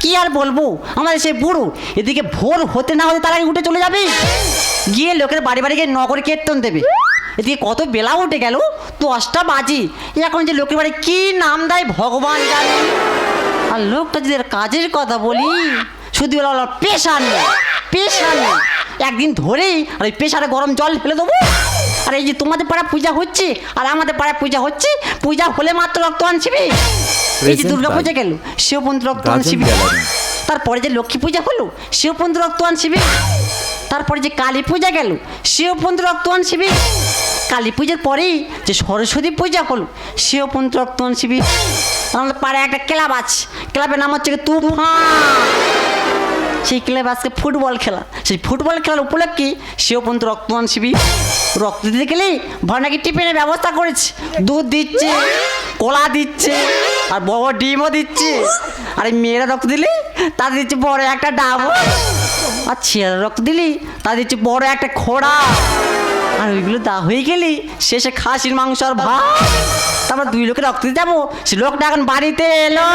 কি আর বলব? আমাদের সে বুড়ো। এদিকে ভোর হতে না হতে তার উঠে চলে যাবে। গিয়ে লোকের বাড়ি বাড়ি গিয়ে নগর কীর্তন দেবে। এদিকে কত বেলা উঠে গেল দশটা বাজে। এখন যে লোকের বাড়ি কি নাম দেয় ভগবান জানে। আর লোকটা যদি কাজের কথা বলি শুধু বলা পেশার নেই পেশা নেই। একদিন ধরেই আর ওই পেশারে গরম জল ফেলে দেবো। আর এই যে তোমাদের পাড়া পূজা হচ্ছে আর আমাদের পাড়ায় পূজা হচ্ছে পূজা হলে মাত্র রক্ত আনছিবি এই যে দুর্গা পূজা গেল সেও পর্যন্ত রক্তদান Garden শিবির। Gallery। তারপরে যে লক্ষ্মী পূজা হলো সেও পর্যন্ত রক্তদান শিবির। তারপরে যে কালী পূজা গেল, সেও পর্যন্ত রক্তদান শিবির কালী পুজোর পরেই যে সরস্বতী পূজা হলো, সেও পর্যন্ত রক্তদান শিবির আমাদের পাড়ায় একটা ক্লাব আছে, ক্লাবের নাম হচ্ছে তুফান। সেই ক্লাবে আজকে ফুটবল খেলা। সেই ফুটবল খেলার উপলক্ষে সেও পর্যন্ত রক্তদান শিবির রক্ত দিতে গেলে ভরনাকি টিফিনের ব্যবস্থা করেছে। দুধ দিচ্ছে, কলা দিচ্ছে, আর বড় ডিমও দিচ্ছে। আর মেয়েরা রক্ত দিলে তাদের দিচ্ছে বড় একটা ডাব। আর ছেলেরা রক্ত দিলি? তাদের দিচ্ছে বড় একটা খোড়া। আর ওইগুলো দা হয়ে গেলি, শেষে খাসির মাংস আর ভাত। তারপর দুই লোকে রক্ত দিতে যাব, সে লোকটা এখন বাড়িতে এলো।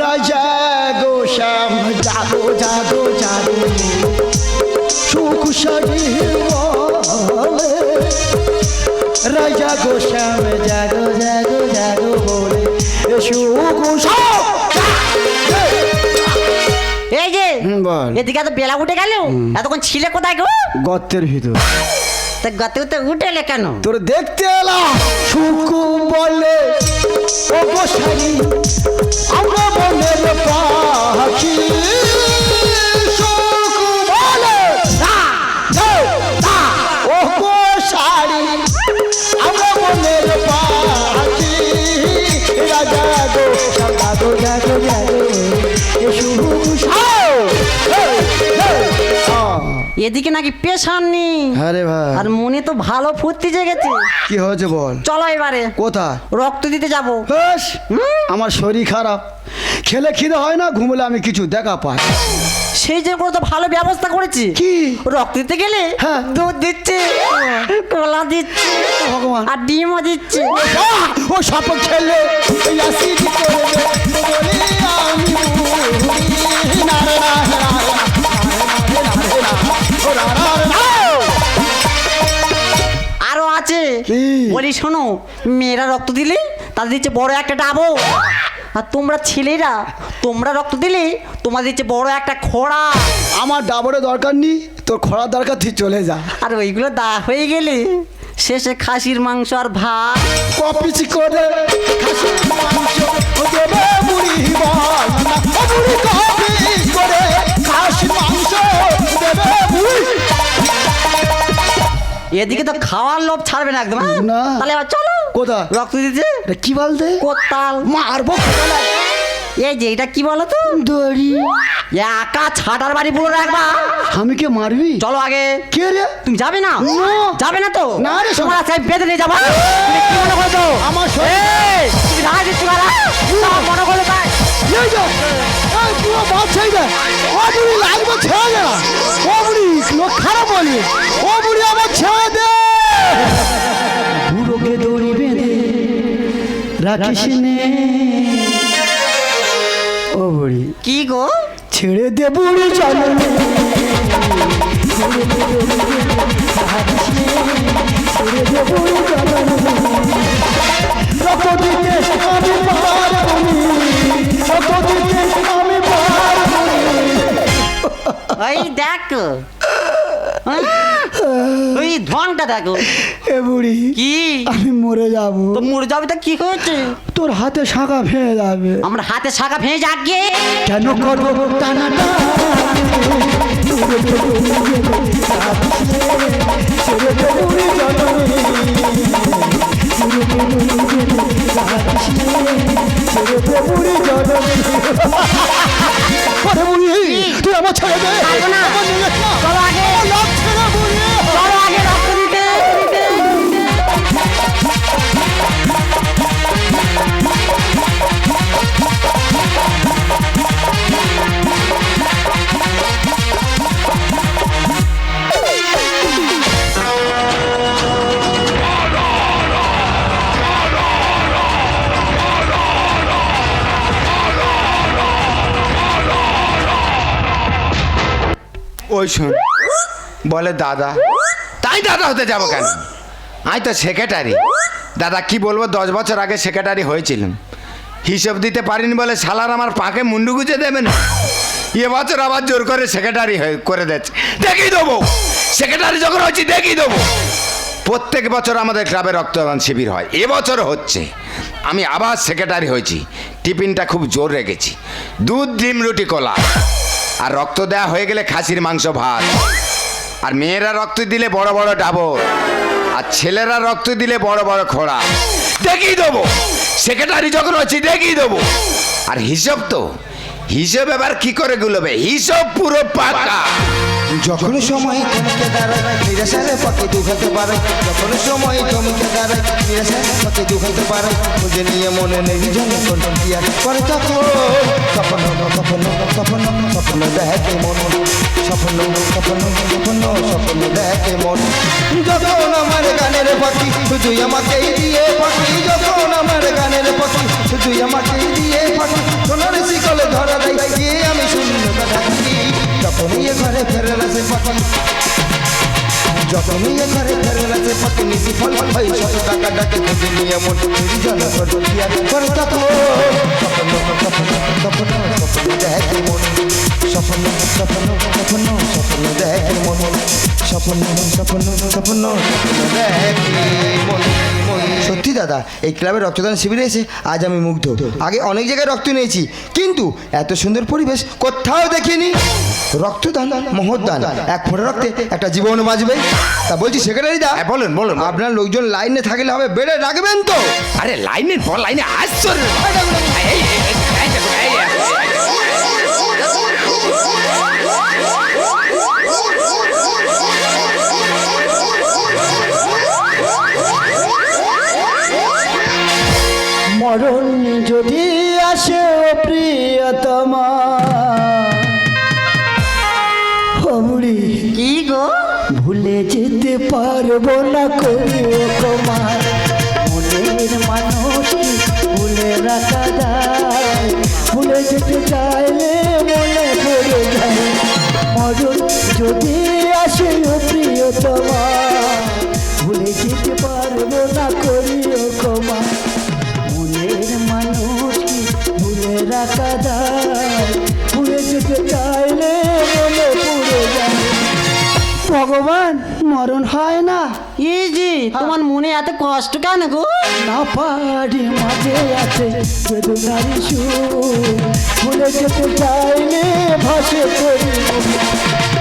রাজা গো জাগো জাগো জাগো। বলে, সুখ এই যে বল। এদিকে এত বেলা উঠে গেল এতক্ষণ ছিলে কোথায় গো? গর্তের ভিতর। তা গতে তো উঠেলে কেন? তোর দেখতে এলাম শুকু বলে ও গোসাই আমরা মনের পাখি। এদিকে নাকি পেশান নেই হ্যাঁ রে ভাই। আর মনে তো ভালো ফুর্তি জেগেছে। কি হয়েছে বল? চলো এবারে। কোথায়? রক্ত দিতে যাব। আমার শরীর খারাপ। খেলে খিদে হয় না ঘুমলে আমি কিছু দেখা পাই। সেই যে করে তো ভালো ব্যবস্থা করেছি। কি? রক্ত দিতে গেলে হ্যাঁ। দুধ দিচ্ছে কলা দিচ্ছে ভগবান। আর ডিমও দিচ্ছে। ও সাপ খেলে আমি আরও আছে। বলি শোনো মেয়েরা রক্ত দিলে তাদের দিচ্ছে বড় একটা ডাবো আর তোমরা ছেলেরা তোমরা রক্ত দিলে তোমাদের দিচ্ছে বড় একটা খোড়া। আমার ডাবরের দরকার নেই তোর খরার দরকার তুই চলে যা। আর ওইগুলো দা হয়ে গেলে শেষে খাসির মাংস আর ভাত। কপিস করে খাসির মাংস এদিকে তো খাওয়ার লোভ ছাড়বে না একদম হ্যাঁ? না। তাহলে এবার চলো। কোথায়? রক্ত দিতে। কি বলতে? কোতাল। মারবো এই যে এটা কি বলো তো? দড়ি। একা ছাটার বাড়ি পুরো রাখবা। আমি কে মারবি? চলো আগে। কে রে? তুমি যাবে না। যাবে না তো? না রে। তোমার সাহেব বেঁধে নিয়ে যাবা। তুমি কি মনে করছ? আমার তুমি রাগ দিচ্ছ মনে করলে তাই। এই যে এই পুরো বাদ ছেড়ে দে ও বুড়ি লাগবে ছেড়ে দে। ও বুড়ি লোক খারাপ বলি ও বুড়ি আমার ছেড়ে দে। বুড়োকে দড়ি বেঁধে রাখিস নে। ও বুড়ি কি গো? ছেড়ে দে বুড়ি চলো ছেড়ে দে বুড়ি চলো রক্ত দিতে আমি পারব ওই দেখো। ওই ধনটা দেখো। এ বুড়ি কি? আমি মরে যাব। তো মরে যাবে তা কি হয়েছে? তোর হাতে শাখা ভেঙে যাবে। আমরা হাতে শাখা ভেঙে যাক গিয়ে কেন করব টানাটা? ছেড়ে দে বুড়ি জননী ছেড়ে দে বুড়ি জননী আরে বুড়ি তুই আমার ছেড়ে শোন। বলে, দাদা, তাই দাদা হতে যাব কেন? আমি তো সেক্রেটারি দাদা, কি বলব, দশ বছর আগে সেক্রেটারি হয়েছিলাম হিসেব দিতে পারিনি বলে শালার আমার পাকে মুন্ডু গুজে দেবে না। এ বছর আবার জোর করে সেক্রেটারি হয়ে, করে দিচ্ছে দেখিয়ে দেবো। সেক্রেটারি যখন হচ্ছি দেখিয়ে দেবো। প্রত্যেক বছর আমাদের ক্লাবে রক্তদান শিবির হয়। এবছর হচ্ছে। আমি আবার সেক্রেটারি হয়েছি। টিফিনটা খুব জোর রেখেছি। দুধ, ডিম, রুটি, কলা। আর রক্ত দেয়া হয়ে গেলে খাসির মাংস ভাত। আর মেয়েরা রক্ত দিলে বড় বড় ডাবর, আর ছেলেরা রক্ত দিলে বড় বড় খোড়া। দেখিয়ে দেবো। সেক্রেটারি যখন আছি, দেখিয়ে দেবো। আর হিসাব তো হিসেব এবার কি করে গুলোবে? হিসাব পুরো পাকা। যখন সময় থমকে দাঁড়ায় নিরাশারে পথে দুঘাতে পারে। যখন সময় থমকে দাঁড়ায় নিরাশারে পথে দুঘাতে পারে। খুঁজে নিয়ে মনে নেই জন কি আর করে তখন স্বপ্ন স্বপ্ন স্বপ্ন স্বপ্ন দেখে মন। স্বপ্ন স্বপ্ন স্বপ্ন স্বপ্ন দেখে মন। যখন আমার গানের পাখি আমাকেই দিয়ে পাখি যখন আমার গানের পাখি আমাকেই দিয়ে পাখি সোনার শিকলে ধরা দেয় গিয়ে আমি শূন্যতা থাকি যখনই এ ঘরে ফেরে সে পাখি যখনই এ ঘরে ফেরে সে পাখি নিশি ফল ভাই শত টাকা ডাকে খুঁজে নিয়ে মন। নির্জন করিয়া করে তখন। স্বপ্ন স্বপ্ন স্বপ্ন স্বপ্ন দেখে মন। স্বপ্ন স্বপ্ন স্বপ্ন স্বপ্ন দেখে মন। স্বপ্ন স্বপ্ন স্বপ্ন দেখে মন। সত্যি দাদা এই ক্লাবের রক্তদান শিবিরে এসে আজ আমি মুগ্ধ। আগে অনেক জায়গায় রক্ত নিয়েছি কিন্তু এত সুন্দর পরিবেশ কোথাও দেখিনি। রক্তদান মহদান এক ফোঁটা রক্তে একটা জীবন বাঁচবে। তা বলছি সেক্রেটারি দা বলেন বলুন, বলুন। আপনার লোকজন লাইনে থাকলে হবে বেড়ে রাখবেন তো। আরে লাইনের পর লাইনে আসছো। মরণ যদি আসে ও প্রিয়তমা। হমড়ি কি গো? ভুলে যেতে পারব না করিও তোমার মনের মানুষ ভুলে রাখা যায় ভুলে যেতে চাইলে মনে পড়ে যায়। মরণ যদি আসে ও প্রিয়তমা ভুলে যেতে পারব না করিও ক্ষমা যেতে চাইলে পড়ে যায়। ভগবান মরণ হয় না। ইজি তোমার মনে এত কষ্ট কেন গো? না পারি মাঝে আছে বেদনারি সুর। ভুলে যেতে চাইলে ভাসে করি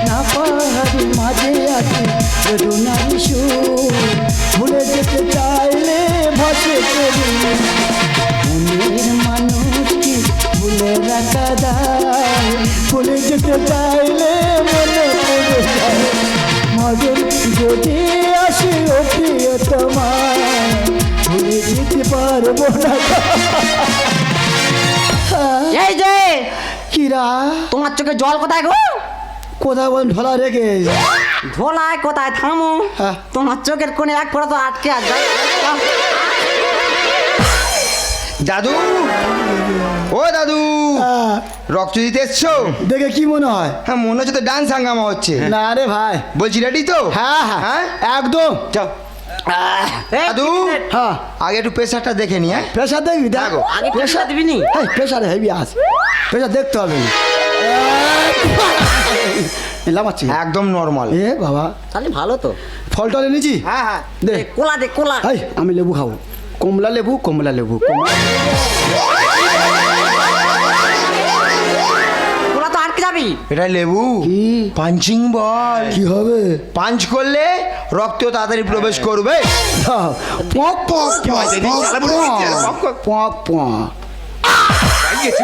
না পারি মাঝে আছে বেদনারি সুর। ভুলে যেতে চাইলে ভাসে ভুলে রাখা যায় ভুলে যেতে চাইলে মনে পড়ে যায় মজন যদি আসে ও প্রিয় তোমার ভুলে যেতে পারব না এই যে কিরা? তোমার চোখে জল কোথায় গো? কোথায় বল ঢোলা রেখে ধোলায় কোথায় থামো? হ্যাঁ। তোমার চোখের কোণে এক ফোঁটা তো আটকে আছে। দাদু! ও দাদু! রক্ত দিতে এসছো? দেখে কি মনে হয়? হ্যাঁ মনে হচ্ছে তো ডান্স হাঙ্গামা হচ্ছে। না রে ভাই। বলছি রেডি তো? হ্যাঁ হ্যাঁ। হ্যাঁ? একদম। এই, দাদু! হ্যাঁ। আগে একটু প্রেশারটা দেখে নি হ্যাঁ? প্রেশার দেখবি দেখো। আগে। প্রেশার দিবি নি? হ্যাঁ প্রেশার হেভি আস। প্রেশার দেখতে হবে এলাম আছি একদম নর্মাল এ বাবা। তাহলে ভালো তো। ফল টল এনেছি হ্যাঁ হ্যাঁ। দে। কোলা দে কোলা। আমি লেবু খাব। কমলা লেবু কমলা লেবু কমলা তো আটকে যাবি। এটা লেবু। কি? Punching ball. কি হবে? পাঞ্চ করলে রক্ত তাড়াতাড়ি প্রবেশ করবে। ও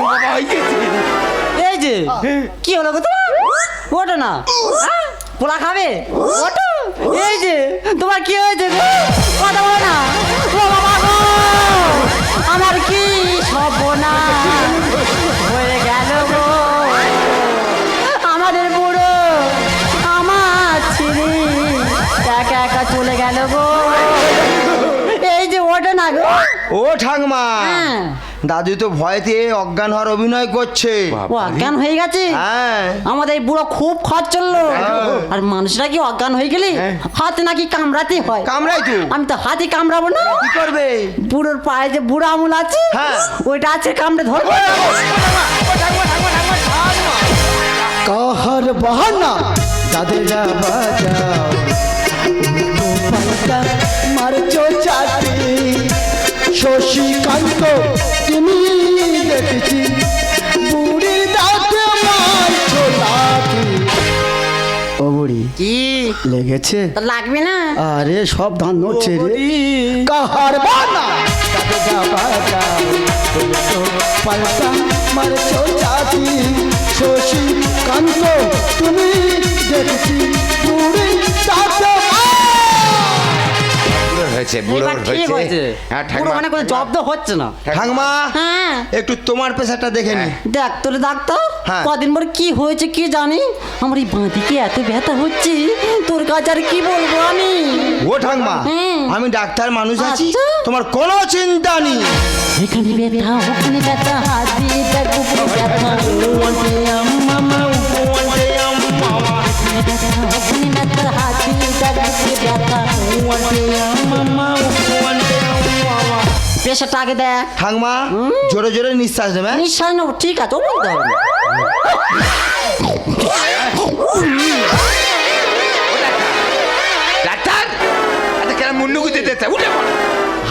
বাবা, হয়ে? গেছে। এই যে কি হলো গো তোমার? ওঠো না? পোলা খাবে? ওঠো। এই যে তোমার কি হয়েছে কথা বলো না। আমার কি সপনা হয়ে গেল গো? আমাদের বুড়ো আমার ছেলে একা একা চলে গেল গো। এই যে ওটা না গো। ও ঠাংমা হ্যাঁ। দাদু তো ভয়তে অজ্ঞান হওয়ার অভিনয় করছে। ও অজ্ঞান হয়ে গেছে? হ্যাঁ। আমাদের এই বুড়ো খুব খরচ চলল আর মানুষরা কি অজ্ঞান হয়ে গেলে? হাতে নাকি কামড়াতে হয়। কামড়াই তো। আমি তো হাতে কামড়াবো না। কি করবে? বুড়োর পায়ে যে বুড়ো আমুল আছে হ্যাঁ। ওইটা আছে কামড়ে ধরবো। কাহার বাহানা? দাদেরা বাজাও। মারছো চাটি শশীকান্ত দেখেছি। বুড়ির দাঁতে ও বুড়ি কি? লেগেছে? তা লাগবে না। আরে সব ধান নড়ছে রে। কাহার পাল্টা মারছো চাটি শশীকান্ত তুমি দেখেছি। বুড়ির হয়েছে বুড়োর এবার ঠিক হয়েছে। হয়েছে? হ্যাঁ বুড়ো ঠাকুমা মানে কোনো জব্দ হচ্ছে না। ঠাকমা হ্যাঁ। একটু তোমার পেশাটা দেখে নি। দেখ তোর ডাক্তার হ্যাঁ। কদিন পর কি হয়েছে কি জানি? আমার এই বাঁধিকে এত ব্যথা হচ্ছে তোর কাছে আর কি বলব আমি? ও ঠাকমা হুম। আমি ডাক্তার মানুষ আছি আচ্ছা। তোমার কোনো চিন্তা নেই। এখানে ব্যথা ওখানে ব্যথা হাত উপরে ব্যথা। এখানে ব্যথা ওখানে ব্যথা হাত উপরে ব্যথা। প্রেশারটা আগে দেখ ঠাকমা জোরে জোরে নিঃশ্বাস নেবে নিঃশ্বাস নেব ঠিক আছে ও বলতে হবে। ডাক্তার আচ্ছা কেন মুন্ডুকু দিতে উঠে পড়ো।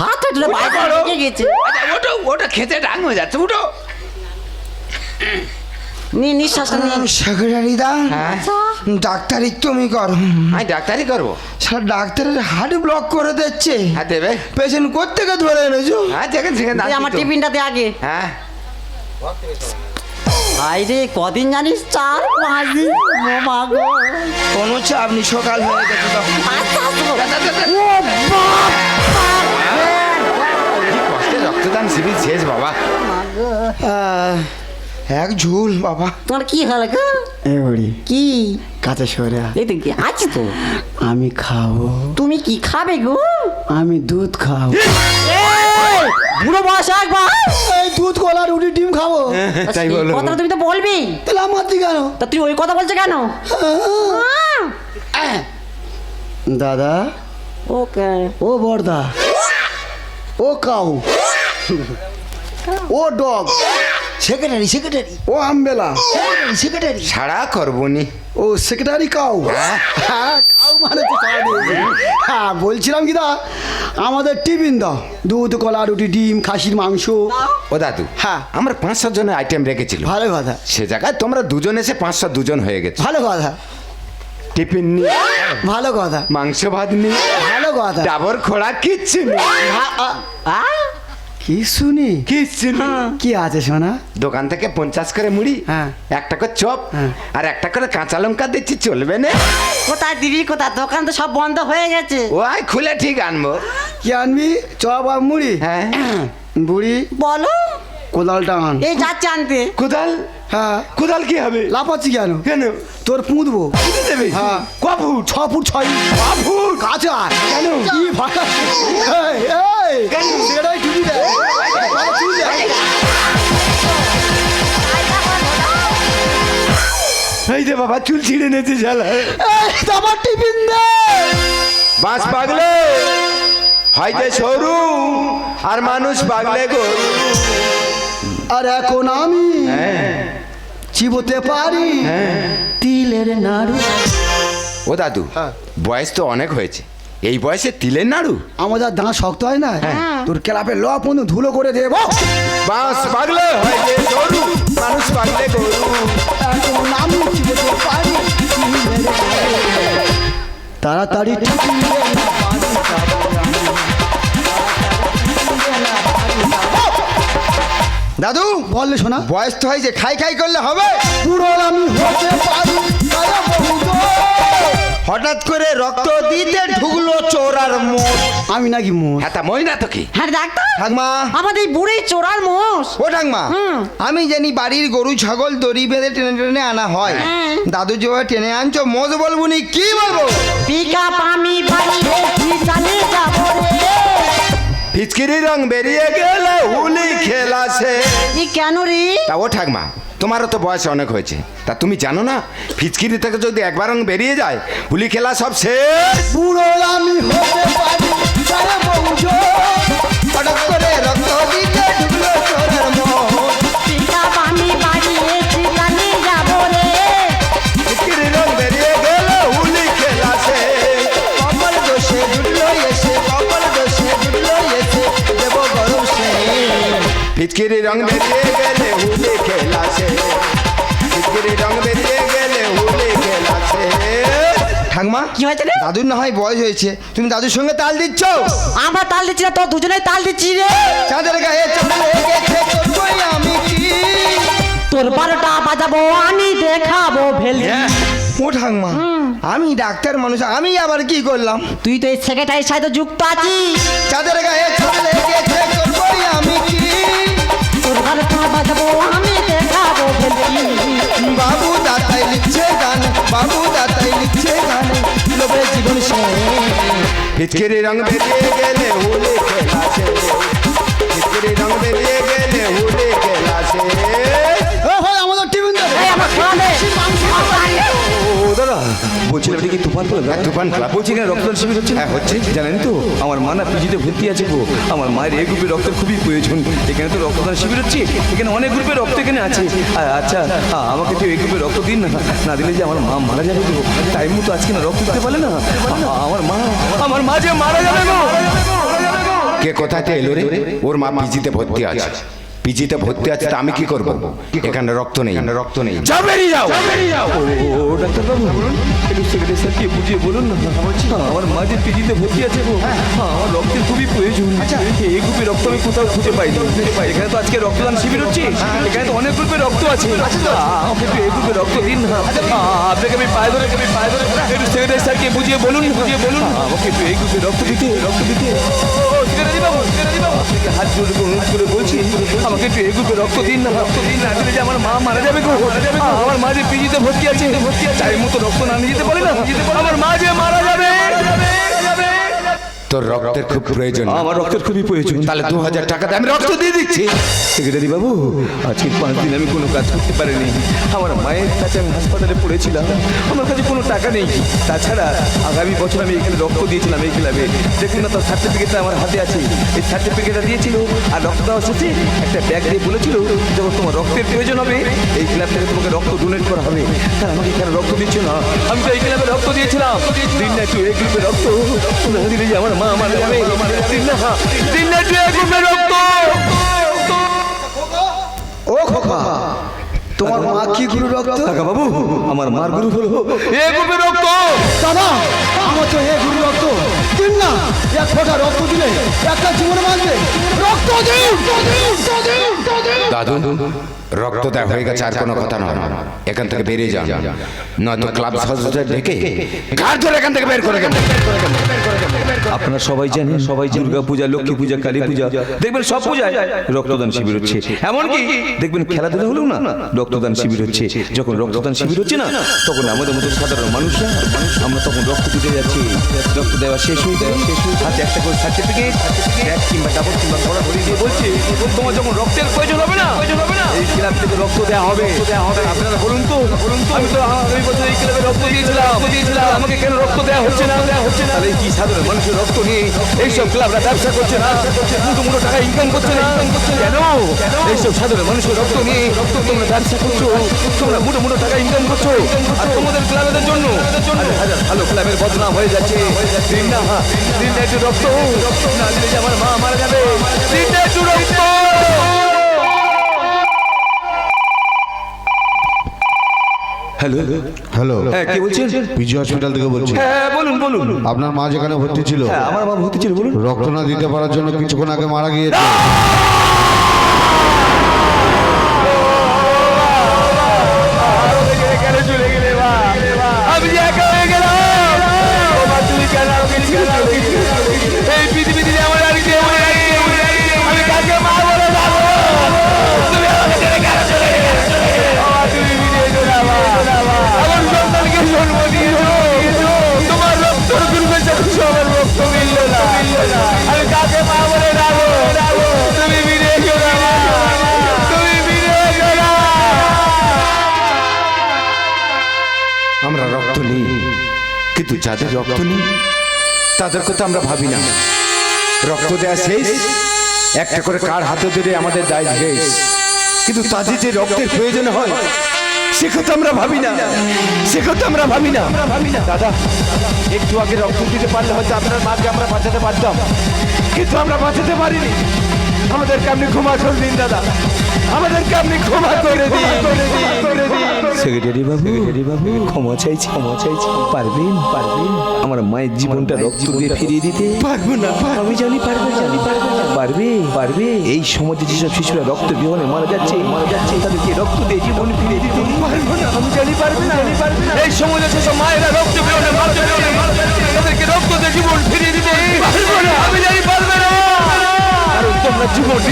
হাত উঠলে বাইরে গেছে। আচ্ছা ওটো ওটা খেতে ডাং হয়ে যাচ্ছে উঠো। নি নিঃশ্বাসটা নিয়ে। সেক্রেটারি দা হ্যাঁ। ডাক্তারি তুমি করো। আমি ডাক্তারি করব। সারা ডাক্তারের হার্ট ব্লক করে দিচ্ছে। হ্যাঁ দেবে। পেশেন্ট কোথেকে ধরে এনেছো? হ্যাঁ যেখানে সেখানে আমার টিফিনটাতে আগে। হ্যাঁ। হাই রে কদিন জানিস চার পাঁচ দিন? ও মা গো। কোনো চাপ নেই সকাল হয়ে গেছে তখন আচ্ছা, আচ্ছা। রক্তদান শিবির শেষ বাবা। আহ, এক ঝুল বাবা। তোমার কি হলো গো? এ বুড়ি। কি? কাছে সরে এই তো কি আছে? তো আমি খাব। তুমি কি খাবে গো? আমি দুধ খাব। বুড়ো বয়স একবার। এই দুধ কলা রুটি ডিম খাব। তাই বলো। কথাটা তুমি তো বলবি। তাহলে আমার দিকে কেন তা তুই ওই কথা বলছো কেন? দাদা। ওকে। ও বর্দা ও কাউ। ও ডগ। সেক্রেটারি সেক্রেটারি ও আমবেলা। সেক্রেটারি সেক্রেটারি সারা করবনি। ও সেক্রেটারি কাউ। হ্যাঁ? কাউ মানে তো সারা হ্যাঁ বলছিলাম কি দা? আমাদের টিফিন দাও। দুধ কলা রুটি ডিম খাসির মাংস। ও দাদু হ্যাঁ। আমরা পাঁচশো জনের আইটেম রেখেছিল। ভালো কথা। সে জায়গায় তোমরা দুজন এসে পাঁচশো দুজন হয়ে গেছে। ভালো কথা। টিফিন নিয়ে ভালো কথা। মাংস ভাত নিয়ে ভালো কথা। ডাবর খোড়া কিচ্ছু নেই আ- আ- কি শুনি কিচ্ছু না। কি আছে সোনা? দোকান থেকে পঞ্চাশ করে মুড়ি হ্যাঁ। একটা করে চপ হ্যাঁ। আর একটা করে কাঁচা লঙ্কা দিচ্ছি চলবে না? কোথায় দিবি কোথায়? দোকান তো সব বন্ধ হয়ে গেছে। ওই খুলে ঠিক আনব। কি আনবি? চপ আর মুড়ি? হ্যাঁ। বুড়ি? বলো। কোদালটা আন এই যাচ্ছে আনতে। কোদাল? হ্যাঁ। কোদাল কি হবে? লাফাচ্ছি কেন? কেন? তোর পুঁতবো। পুঁতে দেবে? হ্যাঁ। ক ফুট? ছ ফুট ছয় ক ফুট? কাছে আয়। কেন? কি এই, এই, কেন? সেটাই দেয়। চুল দেয়। এই যে বাবা চুল ছিঁড়ে ঝালা এই, আমার টিফিন দে। বাঁশ পাগলে। হয় যে সরু আর মানুষ পাগলে গরু। আর এখন আমি চিবোতে পারি তিলের নাড়ু। ও দাদু বয়স তো অনেক হয়েছে। এই বয়সে তিলের নাড়ু? আমাদের দাঁত শক্ত হয় না তোর ক্লাবে ল পর্যন্ত ধুলো করে দেবো বাঁশ পাগলে হয় মানুষ পাগলে এখন আমি চিবোতে পারি তাড়াতাড়ি বললে শোনা। বয়স তো হয়েছে খাই খাই করলে হবে। বুড়ো আমি হতে পারি হঠাৎ করে রক্ত দিতে ঢুকলো চোরার মোট আমি নাকি মোষ? হ্যাঁ তা মই না তো কি? হ্যাঁ ডাক্তার। ঠাকমা। আমাদের এই বুড়ি চোরার মোষ। ও ঠাকমা। আমি জানি বাড়ির গরু ছাগল দড়ি বেঁধে টেনে টেনে আনা হয়। হ্যাঁ। দাদু যেভাবে টেনে আনছো মোজ বলব নি কি বলব? পিক আপ আমি চালিয়ে যাব রে। ফিচকিরি রং বেরিয়ে গেলে হুলি খেলা সে ই কেন রে? তা ও ঠাকমা তোমারও তো বয়স অনেক হয়েছে। তা তুমি জানো না ফিচকিরি থেকে যদি একবার রং বেরিয়ে যায় হুলি খেলা সব শেষ। বুড়ো আমি ফিচকিরি রং বেরিয়ে গেলে হুলি খেলা শেষ ফিচকিরি রং বেরিয়ে গেলে হুলি খেলা শেষ ঠাকমা কি হয়েছে রে? দাদুর না হয় বয়স হয়েছে। তুমি দাদুর সঙ্গে তাল দিচ্ছ? আমরা তাল দিচ্ছি না তো দুজনে তাল দিচ্ছি রে। চাঁদের গায়ে চাঁদ লেগেছে আমি? কি তোর বারোটা বাজাবো আমি দেখাবো ভেলকি ও ঠাকমা আমি ডাক্তার মানুষ আমি আবার কি করলাম? তুই তো এই সেক্রেটারির সাথে যুক্ত আছিস। চাঁদের গায়ে চাঁদ লেগেছে করবই আমি? কি বারোটা বাজাবো আমি দেখাবো বাবু দাতাই লিখছে গান বাবু দাতাই লিখছে গান লোভে জীবন সে। ফিচকিরি রং বেরিয়ে গেলে হুলি খেলা শেষ ফিচকিরি রং বেরিয়ে গেলে হুলি খেলা ভাই আমাদের টিফিন দে আমার খোলা দে। ও দাদা। বলছিলাম এটা কি তুফান করে হ্যাঁ, তুফান ক্লাব। বলছি এখানে রক্তদান শিবির হচ্ছে? হ্যাঁ, হচ্ছে। জানেন তো আমার মা না পিজিতে ভর্তি আছে গো। আমার মায়ের এই গ্রুপের রক্তের খুবই প্রয়োজন। এখানে তো রক্তদান শিবির হচ্ছে এখানে অনেক গ্রুপের রক্ত এখানে আছে। আচ্ছা আমাকে তো এই গ্রুপের রক্ত দিন না না দিলে যে আমার মা মারা যাবে গো। টাইম মতো আজকে না রক্ত দিতে পারলে না? আমার মা আমার মা যে মারা যাবে গো। কে কোথাতে এলো রে? ওর মা পিজিতে ভর্তি আছে। পিজিতে ভর্তি আছে তা আমি কি করব? এখানে রক্ত নেই। রক্ত নেই। যাও বেরিয়ে যাও! ও ডাক্তারবাবু একটু সেক্রেটারি স্যারকে বুঝিয়ে বলুন না আমার মা যে পিজিতে ভর্তি আছে গো আমার রক্তের খুবই প্রয়োজন। এই গ্রুপে রক্ত আমি কোথাও খুঁজে পাইনি। এখানে তো আজকে রক্তদান শিবির হচ্ছে এখানে তো অনেক গ্রুপের রক্ত আছে। আমাকে একটু এই গ্রুপে রক্ত দিন না। আপনাকে আমি পায়ে ধরে আমি পায়ে ধরে একটু সেক্রেটারি স্যারকে বুঝিয়ে বলুন বুঝিয়ে বলুন। আমাকে একটু এই গ্রুপে রক্ত দিতে রক্ত দিতে। ও সেক্রেটারি বাবু সেক্রেটারি বাবু। আপনাকে হাত জোড়ে করে বলছি আমাকে একটু এগুপে রক্ত দিন না রক্ত দিন না দিলে যে আমার মা মারা যাবে গো। আমার মা যে পিজিতে ভর্তি আছে ভর্তি আছে। মতো রক্ত না নিয়ে যেতে পারে না? আমার মা যে মারা যাবে। তোর রক্তের খুব প্রয়োজন। আমার রক্তের খুবই প্রয়োজন। তাহলে দু হাজার টাকা আমি রক্ত দিয়ে দিচ্ছি। সেক্রেটারি বাবু আজকে পাঁচ দিন আমি কোনো কাজ করতে পারিনি। আমার মায়ের কাছে আমি হাসপাতালে পড়েছিলাম। আমার কাছে কোনো টাকা নেই। তাছাড়া আগামী বছর আমি এখানে রক্ত দিয়েছিলাম এই ক্লাবে। দেখুন না তার সার্টিফিকেটটা আমার হাতে আছে। এই সার্টিফিকেটটা দিয়েছিল। আর রক্ত দেওয়ার একটা ব্যাগ দিয়ে বলেছিল যখন তোমার রক্তের প্রয়োজন হবে এই ক্লাব থেকে তোমাকে রক্ত ডোনেট করা হবে। তা আমাকে এখানে রক্ত দিচ্ছ না। আমি তো এই ক্লাবে রক্ত দিয়েছিলাম। দিন না একটু এই গ্রুপে রক্ত। দিলে যে আমার মা মারা যাবে দিন না দিন না একটু এই গ্রুপে রক্ত ও খোকা তোমার মা কি গুরু রক্ত? কাকা বাবু আমার মার গুরু হলো। এ গ্রুপে রক্ত! দাদা আমার তো হে গুরু রক্ত। দিন না এক ফোঁটা রক্ত দিলে একটা জীবন বাঁচবে। রক্ত দিন! দাদু রক্ত দেওয়া হয়ে গেছে আর কোনো কথা নয়। এখান থেকে বেরিয়ে যান। নয়তো ক্লাব সদস্যদের ডেকে ঘাট ধরে এখান থেকে বের করে গেল আপনারা সবাই জানেন সবাই দুর্গা পূজা লক্ষ্মী পূজা কালী পূজা। দেখবেন সব পূজায় রক্তদান শিবির হচ্ছে। এমনকি দেখবেন খেলাধুলা হলেও না রক্তদান শিবির হচ্ছে। যখন রক্তদান শিবির হচ্ছে না তখন আমাদের মতো সাধারণ মানুষরা আমরা তখন রক্ত দিতে যাচ্ছি। রক্ত দেওয়া শেষ হয়ে যায়। শেষ হয়ে হাতে একটা করে সার্টিফিকেট এক কিংবা কাপড় কিংবা কড়া ধরিয়ে দিয়ে বলছি তোমার যখন রক্তের প্রয়োজন হবে না প্রয়োজন হবে না। এই ক্লাব থেকে রক্ত দেওয়া হবে। আপনারা বলুন তো বলুন তো। আমি তো আগামী বছর এই ক্লাবে রক্ত দিয়েছিলাম। দিয়েছিলাম। আমাকে কেন রক্ত দেওয়া হচ্ছে না? দেওয়া হচ্ছে না। কি সাধারণ মানুষের রক্ত নিয়ে এইসব ক্লাবরা ব্যবসা করছে না? মুঠো মুঠো টাকা ইনকাম করছে না? কেন? এইসব সাধারণ মানুষের রক্ত নিয়ে রক্ত তোমরা ব্যবসা করছ? তোমরা মুঠো মুঠো টাকা ইনকাম করছ? আর তোমাদের ক্লাবের জন্য? হাজার হাজার ভালো ক্লাবের বদনাম হয়ে যাচ্ছে। দিন না দিন একটু রক্ত। না দিলে আমার মা মারা যাবে। দিন একটু রক্ত। হ্যালো হ্যালো হ্যাঁ কে বলছেন? পিজি হসপিটাল থেকে বলছি। হ্যাঁ বলুন বলুন। আপনার মা যেখানে ভর্তি ছিল হ্যাঁ আমার মা ভর্তি ছিল বলুন। রক্ত না দিতে পারার জন্য কিছুক্ষণ আগে মারা গিয়েছে। যাদের রক্ত নেই, তাদের কথা আমরা ভাবি না। রক্ত দেওয়া শেষ, একটা করে কার হাতে ধরে আমাদের দায় শেষ। কিন্তু তাদের যে রক্তের প্রয়োজন হয়, সে কথা আমরা ভাবি না। সে কথা আমরা ভাবি না। দাদা, একটু আগে রক্ত দিতে পারলে হয়তো আপনার মাকে আমরা বাঁচাতে পারতাম। কিন্তু আমরা বাঁচাতে পারিনি। আমাদেরকে আপনি ক্ষমা করে দিন দাদা? আমাদেরকে আপনি ক্ষমা করে দিন? সেক্রেটারি বাবু সেক্রেটারি বাবু। ক্ষমা চাইছি ক্ষমা চাইছি। পারবেন পারবেন। আমার মায়ের জীবনটা রক্ত দিয়ে ফিরিয়ে দিতে। পারব না আমি জানি পারবে জানি পারবে। পারবে পারবে। এই সমাজে যেসব শিশুরা রক্ত বিহনে মারা যাচ্ছে মারা যাচ্ছে তাদেরকে রক্ত দিয়ে জীবন ফিরিয়ে দিতে। পারব না আমি জানি পারবে না। এই সমাজে যেসব মায়েরা রক্ত বিহনে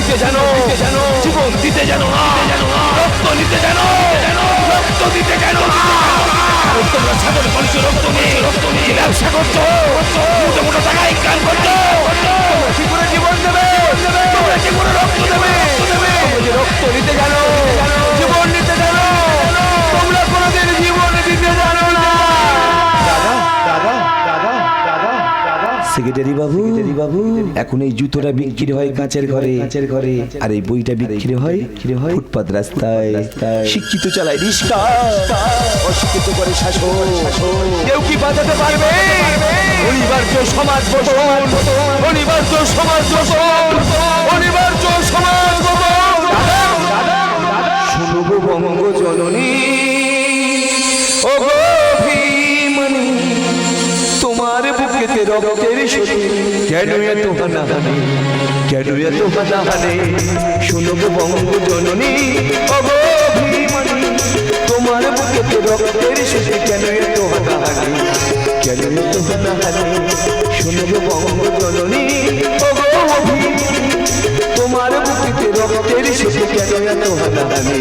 দিতে যেন দিতে যেন না। রক্ত জানো। রক্ত জানো না। তোমরা সাধারণ মানুষের রক্ত রক্ত নিয়ে ব্যবসা করছ, মোটো মোটো টাকা ইনকাম করছ কি করে জীবন দেবে? রক্ত রক্ত নিতে জানো, জীবন নিতে সেক্রেটারি বাবু। বাবু। এখন এই জুতোটা বিক্রি হয় কাঁচের ঘরে। কাঁচের ঘরে। আর এই বইটা বিক্রি হয় বিক্রি হয় ফুটপাত রাস্তায়। শিক্ষিত চালায় রিস্কা অশিক্ষিত করে শাসন। কেউ কি বাঁচাতে পারবে? অনিবার্য সমাজ গঠন। অনিবার্য সমাজ গঠন। অনিবার্য সমাজ শুনব বঙ্গ জননী ও বুকেতে রক্তের সুতি কেন এত হানাহানি কেন এত হানাহানি শুনব বঙ্গ জননী অগো ভীমণি তোমার বুকেতে রক্তের সুতি কেন এত হানাহানি কেন এত হানাহানি শুনব বঙ্গ জননী অগো ভীমণি তোমার বুকেতে রক্তের সুতি কেন এত হানাহানি